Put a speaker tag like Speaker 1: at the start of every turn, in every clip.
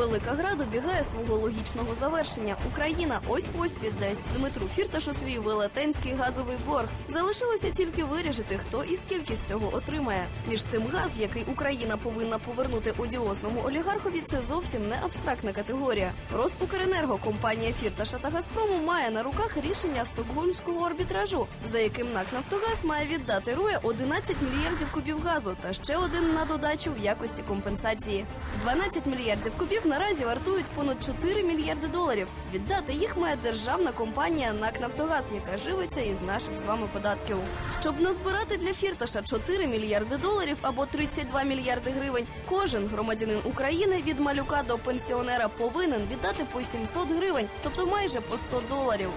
Speaker 1: Велика гра добігає свого логічного завершення. Україна ось ось віддасть Дмитру Фірташу свій велетенський газовий борг. Залишилося тільки вирішити, хто і скільки з цього отримає. Між тим, газ, який Україна повинна повернути одіозному олігархові, це зовсім не абстрактна категорія. Росукренерго, компанія Фірташа та Газпрому має на руках рішення стокгольмського арбітражу, за яким НАК Нафтогаз має віддати Рує 11 мільярдів кубів газу та ще один на додачу в якості компенсації. 12 мільярдів кубів наразі вартують понад 4 мільярди доларів. Віддати їх має державна компанія НАК Нафтогаз, яка живиться із наших з вами податків. Щоб назбирати для фірташа 4 мільярди доларів або 32 мільярди гривень, кожен громадянин України від малюка до пенсіонера повинен віддати по 700 гривень, тобто майже по 100 доларів.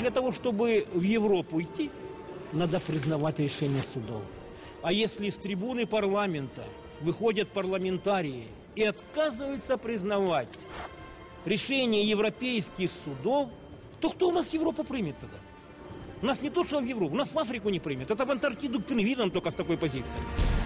Speaker 2: Для того, чтобы в Европу идти, надо признавать решения судов. А если с трибуны парламента выходят парламентарии и отказываются признавать решения европейских судов, то кто у нас Европу примет тогда? Нас не то, что в Европу, нас в Африку не примет. Это в Антарктиду к пингвинам только с такой позицией.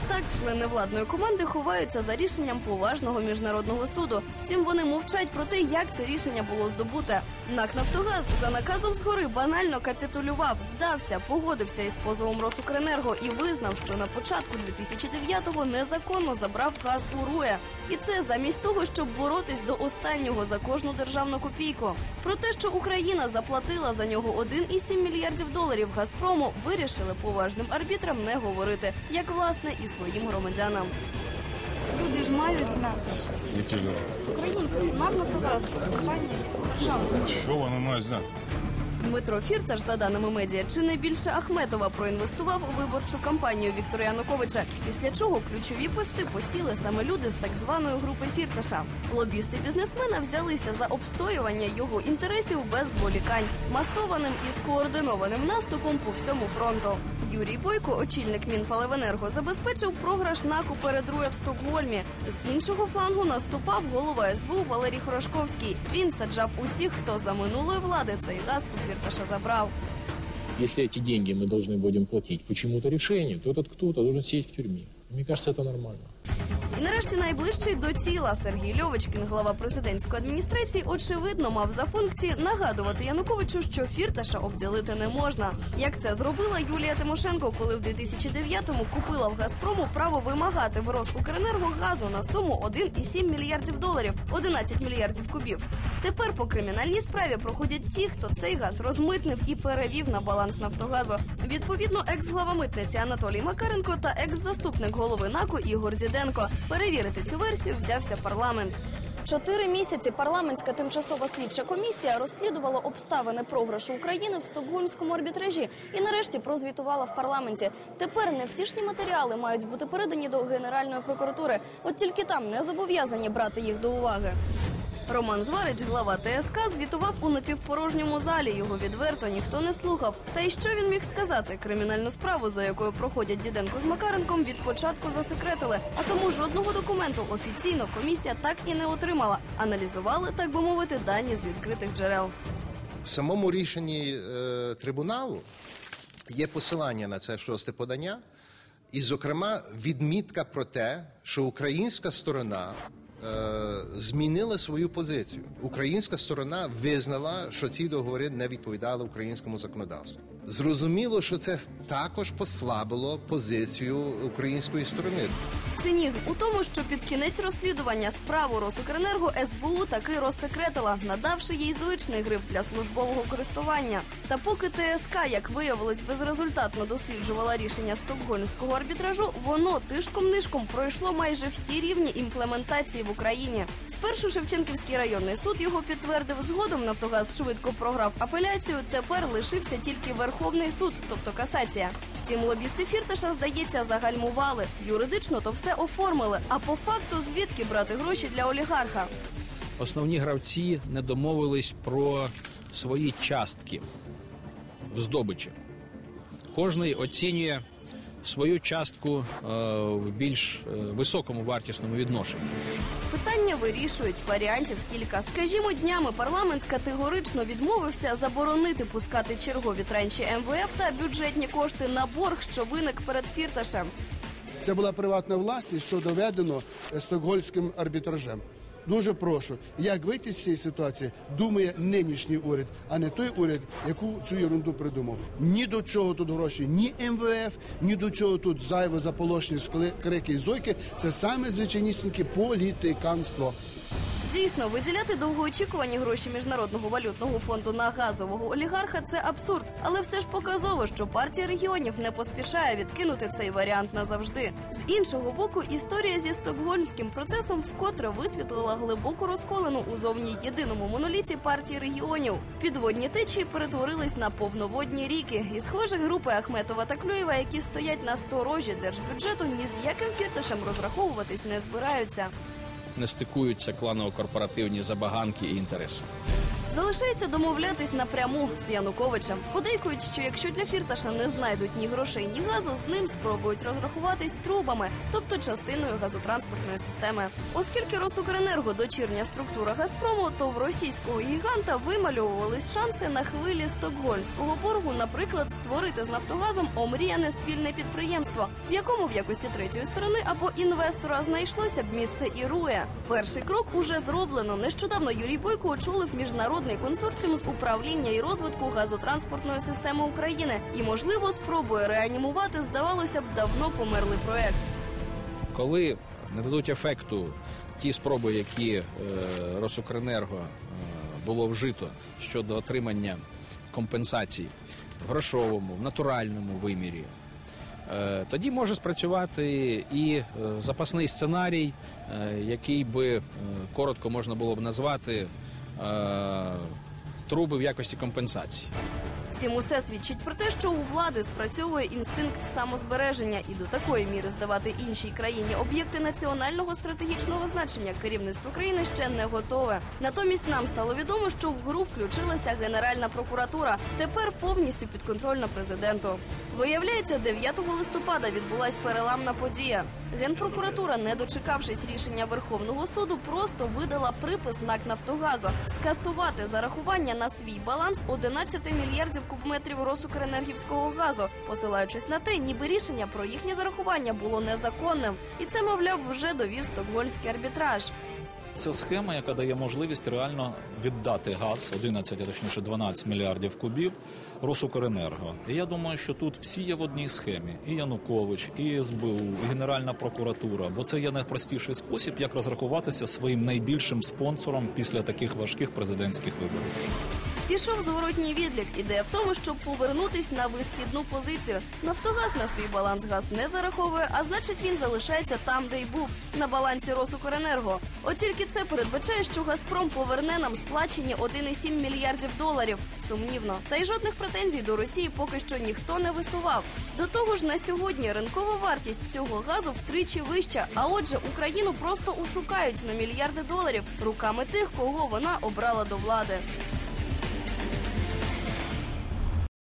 Speaker 1: Так, члени владної команди ховаються за рішенням поважного міжнародного суду. Втім, вони мовчать про те, як це рішення було здобуте. НАК Нафтогаз за наказом згори банально капітулював, здався, погодився із позовом Росукренерго і визнав, що на початку 2009-го незаконно забрав газ у Руя. І це замість того, щоб боротись до останнього за кожну державну копійку. Про те, що Україна заплатила за нього 1,7 мільярдів доларів Газпрому, вирішили поважним арбітрам не говорити, як власне і своїм громадянам. Люди ж мають знати.
Speaker 3: Які
Speaker 1: Українці це Нафтогаз, компанія
Speaker 3: що вони мають знати?
Speaker 1: Дмитро Фірташ, за даними медіа, чи не більше Ахметова проінвестував у виборчу кампанію Віктора Януковича, після чого ключові пости посіли саме люди з так званої групи Фірташа. Лобісти бізнесмена взялися за обстоювання його інтересів без зволікань, масованим і скоординованим наступом по всьому фронту. Юрій Бойко, очільник Мінпаливенерго, забезпечив програш наку перед Рує в Стокгольмі. З іншого флангу наступав голова СБУ Валерій Хорошковський. Він саджав усіх, хто за минулої влади цей газ у Фірташа забрав.
Speaker 4: Если эти деньги мы должны будем платить по чему-то решению, то этот кто-то должен сидеть в тюрьме. Мне кажется, это нормально.
Speaker 1: І нарешті найближчий до тіла Сергій Льовочкін, глава президентської адміністрації, очевидно мав за функції нагадувати Януковичу, що фірташа обділити не можна. Як це зробила Юлія Тимошенко, коли в 2009-му купила в Газпрому право вимагати в Росукренерго газу на суму 1,7 мільярдів доларів, 11 мільярдів кубів. Тепер по кримінальній справі проходять ті, хто цей газ розмитнив і перевів на баланс Нафтогазу. Відповідно, екс-глава митниці Анатолій Макаренко та екс-заступник голови НАКу Ігор Діденко. Перевірити цю версію взявся парламент. Чотири місяці парламентська тимчасова слідча комісія розслідувала обставини програшу України в стокгольмському арбітражі і нарешті прозвітувала в парламенті. Тепер невтішні матеріали мають бути передані до Генеральної прокуратури. От тільки там не зобов'язані брати їх до уваги. Роман Зварич, глава ТСК, звітував у напівпорожньому залі. Його відверто ніхто не слухав. Та й що він міг сказати? Кримінальну справу, за якою проходять Діденко з Макаренком, від початку засекретили. А тому жодного документу офіційно комісія так і не отримала. Аналізували, так би мовити, дані з відкритих джерел.
Speaker 5: В самому рішенні е, трибуналу є посилання на це шосте подання, і, зокрема, відмітка про те, що українська сторона змінила свою позицію. Українська сторона визнала, що ці договори не відповідали українському законодавству. Зрозуміло, що це також послабило позицію української сторони.
Speaker 1: Цинізм у тому, що під кінець розслідування справу Росукренерго СБУ таки розсекретила, надавши їй звичний гриф для службового користування. Та поки ТСК, як виявилось, безрезультатно досліджувала рішення стокгольмського арбітражу, воно тишком-нишком пройшло майже всі рівні імплементації в Україні. Спершу Шевченківський районний суд його підтвердив. Згодом Нафтогаз швидко програв апеляцію. Тепер лишився тільки Верховний суд, тобто касація. Втім, лобісти Фірташа, здається, загальмували. Юридично то все оформили. А по факту звідки брати гроші для олігарха?
Speaker 6: основні гравці не домовились про свої частки в здобичі. Кожний оцінює свою частку е, в більш е, високому вартісному відношенні.
Speaker 1: Питання вирішують варіантів кілька. Скажімо, днями парламент категорично відмовився заборонити пускати чергові транші МВФ та бюджетні кошти на борг, що виник перед фірташем.
Speaker 7: Це була приватна власність, що доведено е, стокгольмським арбітражем.
Speaker 3: Дуже прошу, як вийти з цієї ситуації, думає нинішній уряд, а не той уряд, яку цю ерунду придумав. Ні до чого тут гроші, ні МВФ, ні до чого тут зайво заполошні скли- крики і зойки. Це саме звичайнісіньке політиканство.
Speaker 1: Дійсно, виділяти довгоочікувані гроші міжнародного валютного фонду на газового олігарха це абсурд, але все ж показово, що партія регіонів не поспішає відкинути цей варіант назавжди. З іншого боку, історія зі стокгольмським процесом вкотре висвітлила глибоку розколену у зовні єдиному моноліті партії регіонів. Підводні течії перетворились на повноводні ріки, і схоже, групи Ахметова та Клюєва, які стоять на сторожі держбюджету, ні з яким фірташем розраховуватись не збираються.
Speaker 6: Не стикуються кланово-корпоративні забаганки і інтереси.
Speaker 1: Залишається домовлятись напряму з Януковичем. Подейкують, що якщо для фірташа не знайдуть ні грошей, ні газу, з ним спробують розрахуватись трубами, тобто частиною газотранспортної системи. Оскільки Росукренерго дочірня структура Газпрому, то в російського гіганта вимальовувались шанси на хвилі стокгольмського боргу, наприклад, створити з Нафтогазом омріяне спільне підприємство, в якому в якості третьої сторони або інвестора знайшлося б місце і рує. Перший крок уже зроблено. Нещодавно Юрій Бойко очолив міжнародний консорціум з управління і розвитку газотранспортної системи України і, можливо, спробує реанімувати, здавалося б, давно померлий проект.
Speaker 6: Коли не дадуть ефекту ті спроби, які е, Росукренерго е, було вжито щодо отримання компенсацій в грошовому, в натуральному вимірі, е, тоді може спрацювати і е, запасний сценарій, е, який би коротко можна було б назвати труби в якості компенсації.
Speaker 1: Всім усе свідчить про те, що у влади спрацьовує інстинкт самозбереження, і до такої міри здавати іншій країні об'єкти національного стратегічного значення керівництво країни ще не готове. Натомість нам стало відомо, що в гру включилася Генеральна прокуратура, тепер повністю підконтрольна президенту. Виявляється, 9 листопада відбулась переламна подія. Генпрокуратура, не дочекавшись рішення Верховного суду, просто видала припис НАК Нафтогазу скасувати зарахування на свій баланс 11 мільярдів кубометрів Росукренергівського газу, посилаючись на те, ніби рішення про їхнє зарахування було незаконним, і це, мовляв, вже довів стокгольмський арбітраж.
Speaker 7: Це схема, яка дає можливість реально віддати газ 11, а точніше 12 мільярдів кубів Росукренерго. І я думаю, що тут всі є в одній схемі: і Янукович, і СБУ, і Генеральна прокуратура. Бо це є найпростіший спосіб, як розрахуватися своїм найбільшим спонсором після таких важких президентських виборів.
Speaker 1: Пішов зворотній відлік. Ідея в тому, щоб повернутись на висхідну позицію. Нафтогаз на свій баланс газ не зараховує, а значить він залишається там, де й був на балансі Росукренерго. От тільки це передбачає, що Газпром поверне нам сплачені 1,7 мільярдів доларів. Сумнівно, та й жодних претензій до Росії поки що ніхто не висував. До того ж, на сьогодні ринкова вартість цього газу втричі вища. А отже, Україну просто ушукають на мільярди доларів руками тих, кого вона обрала до влади.